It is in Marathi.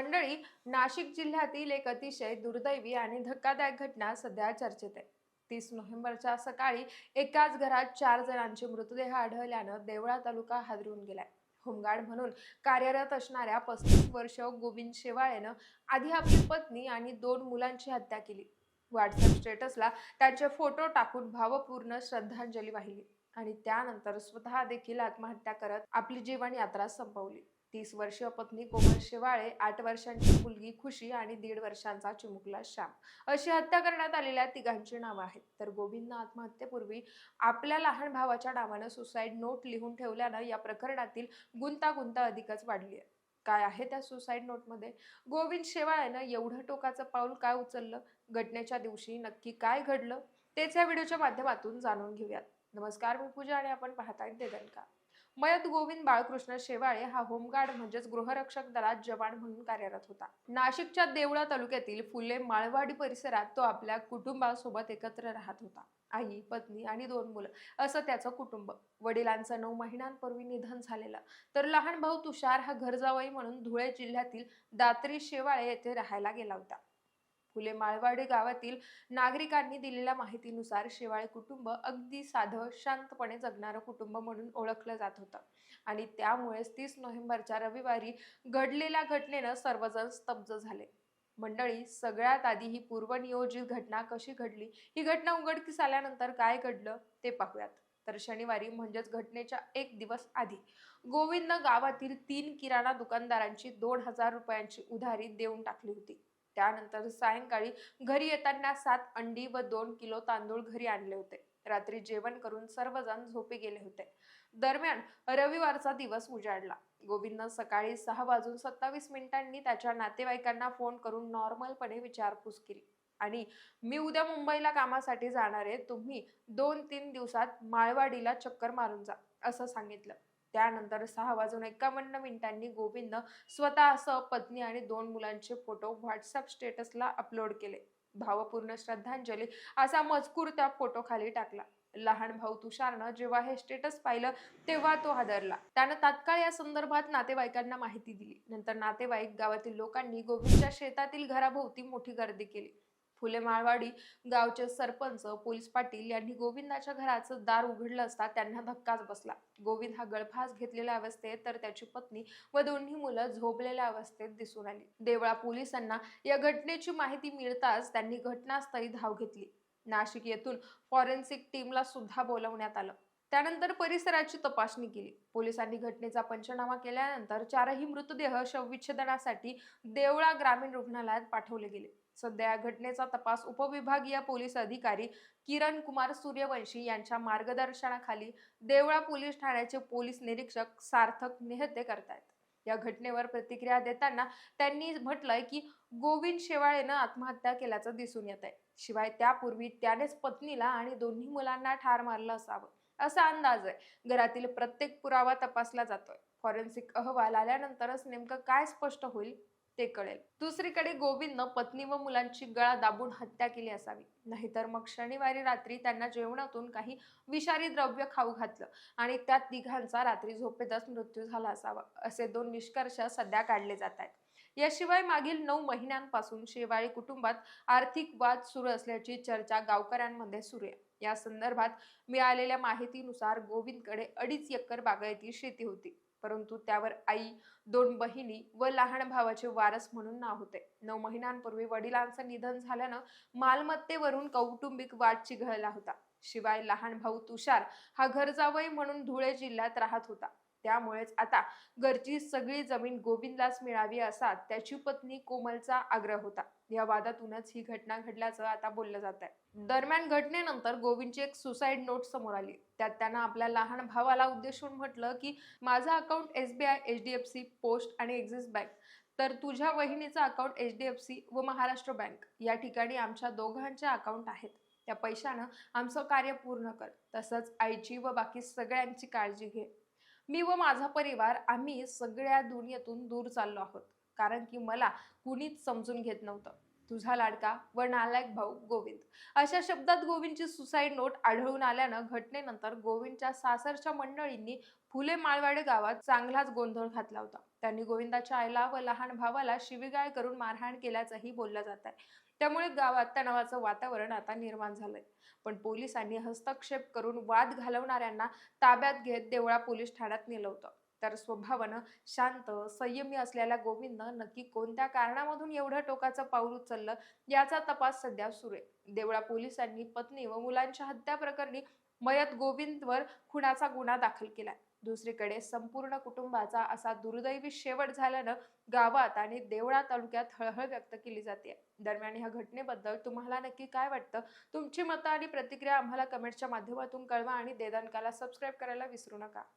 मंडळी नाशिक जिल्ह्यातील एक अतिशय दुर्दैवी आणि धक्कादायक घटना सध्या चर्चेत आहे. तीस नोव्हेंबरच्या सकाळी एकाच घरात चार जणांचे मृतदेह आढळल्यानं देवळा तालुका हादरून गेलाय. होमगार्ड म्हणून कार्यरत असणाऱ्या पस्तीस वर्ष गोविंद शेवाळेनं आधी आपली पत्नी आणि दोन मुलांची हत्या केली. व्हॉट्सअप स्टेटसला त्यांचे फोटो टाकून भावपूर्ण श्रद्धांजली वाहिली आणि त्यानंतर स्वतः देखील आत्महत्या करत आपली जीवन यात्रा संपवली. तीस वर्षीय पत्नी कोमल शेवाळे आठ वर्षांची मुलगी खुशी आणि दीड वर्षांचा चिमुकला श्याम. अशी हत्या करण्यात आलेल्या तिघांची नावं आहेत. तर गोविंदनं आत्महत्येपूर्वी आपल्या लहान भावाच्या नावानं सुसाईड नोट लिहून ठेवल्यानं या प्रकरणातील गुंतागुंत अधिकच वाढली आहे. काय आहे त्या सुसाईड नोटमध्ये? गोविंद शेवाळेनं एवढं टोकाचं पाऊल काय उचललं? घटनेच्या दिवशी नक्की काय घडलं? तेच या व्हिडिओच्या माध्यमातून जाणून घेऊयात. नमस्कार मी पूजा आणि आपण पाहताय देदनका मयत गोविंद बाळकृष्ण शेवाळे हा होमगार्ड म्हणजेच गृहरक्षक दलात जवान म्हणून कार्यरत होता. नाशिकच्या देवळा तालुक्यातील फुले माळवाडी परिसरात तो आपल्या कुटुंबासोबत एकत्र राहत होता. आई पत्नी आणि दोन मुलं असं त्याचं कुटुंब. वडिलांचं नऊ महिन्यांपूर्वी निधन झालेलं. तर लहान भाऊ तुषार हा घरजावाई म्हणून धुळे जिल्ह्यातील दात्री शेवाळे येथे राहायला गेला होता. फुले माळवाडी गावातील नागरिकांनी दिलेल्या माहितीनुसार शेवाळे कुटुंब अगदी साधं शांतपणे जगणारं कुटुंब म्हणून ओळखलं जात होतं. आणि त्यामुळेच तीस नोव्हेंबरच्या रविवारी घडलेल्या घटनेनं सर्वजण स्तब्ध झाले. मंडळी सगळ्यात आधी ही पूर्वनियोजित घटना कशी घडली? ही घटना उघडकीस आल्यानंतर काय घडलं? ते पाहूयात. तर शनिवारी म्हणजेच घटनेच्या एक दिवस आधी गोविंदनं गावातील तीन किराणा दुकानदारांची दोन हजार रुपयांची उधारी देऊन टाकली होती. त्यानंतर सायंकाळी घरी येताना सात अंडी व दोन किलो तांदूळ घरी आणले होते. रात्री जेवण करून सर्वजण झोपे गेले होते. दरम्यान रविवारचा दिवस उजाडला. गोविंदनं सकाळी सहा वाजून सत्तावीस मिनिटांनी त्याच्या नातेवाईकांना फोन करून नॉर्मलपणे विचारपूस केली. आणि मी उद्या मुंबईला कामासाठी जाणार आहे. तुम्ही दोन तीन दिवसात माळवाडीला चक्कर मारून जा असं सांगितलं. त्यानंतर सहा वाजून एकावन्न मिनिटांनी गोविंदनं स्वतःसह पत्नी आणि दोन मुलांचे फोटो व्हॉट्सअप स्टेटसला अपलोड केले. भावपूर्ण श्रद्धांजली असा मजकूर त्या फोटो खाली टाकला. लहान भाऊ तुषारनं जेव्हा हे स्टेटस पाहिलं तेव्हा तो हादरला. त्यानं तात्काळ या संदर्भात नातेवाईकांना माहिती दिली. नंतर नातेवाईक गावातील लोकांनी गोविंदच्या शेतातील घराभोवती मोठी गर्दी केली. फुले माळवाडी गावचे सरपंच पोलीस पाटील यांनी गोविंदाच्या घराचं दार उघडलं असता त्यांना धक्काच बसला. गोविंद हा गळफास घेतलेल्या अवस्थेत तर त्याची पत्नी व दोन्ही मुलं झोपलेल्या अवस्थेत दिसून आली. देवळा पोलिसांना या घटनेची माहिती मिळताच त्यांनी घटनास्थळी धाव घेतली. नाशिक येथून फॉरेन्सिक टीमला सुद्धा बोलवण्यात आलं. त्यानंतर परिसराची तपासणी केली. पोलिसांनी घटनेचा पंचनामा केल्यानंतर चारही मृतदेह शवविच्छेदनासाठी देवळा ग्रामीण रुग्णालयात पाठवले गेले. सध्या या घटनेचा तपास उपविभागीय पोलीस अधिकारी किरण कुमार सूर्यवंशी यांच्या मार्गदर्शनाखाली देवळा पोलीस ठाण्याचे पोलीस निरीक्षक सार्थक नेहते करतायत. या घटनेवर प्रतिक्रिया देताना त्यांनी म्हटलंय की गोविंद शेवाळेनं आत्महत्या केल्याचं दिसून येत आहे शिवाय त्यापूर्वी त्यानेच पत्नीला आणि दोन्ही मुलांना ठार मारलं असावं. असा अंदाज आहे. घरातील प्रत्येक पुरावा तपासला जातोय. फॉरेन्सिक अहवाल आल्यानंतरच नेमकं काय स्पष्ट होईल ते कळेल. दुसरीकडे गोविंदनं पत्नी व मुलांची गळा दाबून हत्या केली असावी. नाहीतर मग शनिवारी रात्री त्यांना जेवणातून काही विषारी द्रव्य खाऊ घातलं आणि त्या तिघांचा रात्री झोपेतच मृत्यू झाला असावा असे दोन निष्कर्ष सध्या काढले जात आहेत. याशिवाय मागील नऊ महिन्यांपासून शेवाळी कुटुंबात आर्थिक वाद सुरू असल्याची चर्चा गावकऱ्यांमध्ये सुरू आहे. या संदर्भात मिळालेल्या माहितीनुसार गोविंदकडे अडीच एकर बागायती शेती होती. परंतु त्यावर आई दोन बहिणी व लहान भावाचे वारस म्हणून नाव होते. नऊ महिन्यांपूर्वी वडिलांचं निधन झाल्यानं मालमत्तेवरून कौटुंबिक वाद चिघळला होता. शिवाय लहान भाऊ तुषार हा घरजावई म्हणून धुळे जिल्ह्यात राहत होता. त्यामुळेच आता घरची सगळी जमीन गोविंदलाच मिळावी असा त्याची पत्नी कोमलचा आग्रह होता. या वादातूनच ही घटना घडल्याचं आता बोललं जात आहे दरम्यान घटनेनंतर गोविंदची एक सुसाईड नोट समोर आली. त्यात त्यानं आपल्या लहान भावाला उद्देशून म्हटलं की माझं account S B I H D F C post आणि एक्झिस बँक तर तुझ्या वहिनीचं account H D F C व महाराष्ट्र बँक. या ठिकाणी आमच्या दोघांचे अकाउंट आहेत. त्या पैशानं आमचं कार्य पूर्ण कर. तसंच आईची व बाकी सगळ्यांची काळजी घे. मी व माझा परिवार आम्ही सगळ्या दुनियेतून दूर चाललो आहोत. कारण की मला कुणीच समजून घेत नव्हतं. तुझा लाडका व नालायक भाऊ गोविंद. अशा शब्दात गोविंदची सुसाईड नोट आढळून आल्यानं घटनेनंतर गोविंदच्या सासरच्या मंडळींनी फुले माळवाडे गावात चांगलाच गोंधळ घातला होता. त्यांनी गोविंदाच्या आईला व लहान भावाला शिवीगाळ करून मारहाण केल्याचंही बोललं जात आहे. त्यामुळे गावात तणावाचं वातावरण आता निर्माण झालंय. पण पोलिसांनी हस्तक्षेप करून वाद घालवणाऱ्यांना ताब्यात घेत देवळा पोलीस ठाण्यात नेलं होतं. तर स्वभावानं शांत संयमी असलेल्या गोविंदनं नक्की कोणत्या कारणामधून एवढं टोकाचं पाऊल उचललं याचा तपास सध्या सुरू आहे. देवळा पोलिसांनी पत्नी व मुलांच्या हत्या प्रकरणी मयत गोविंदवर खुनाचा गुन्हा दाखल केलाय. दुसरीकडे संपूर्ण कुटुंबाचा असा दुर्दैवी शेवट झाल्यानं गावात आणि देवळा तालुक्यात हळहळ व्यक्त केली जाते. दरम्यान ह्या घटनेबद्दल तुम्हाला नक्की काय वाटतं? तुमची मतं आणि प्रतिक्रिया आम्हाला कमेंटच्या माध्यमातून कळवा आणि देदानकाला सबस्क्राईब करायला विसरू नका.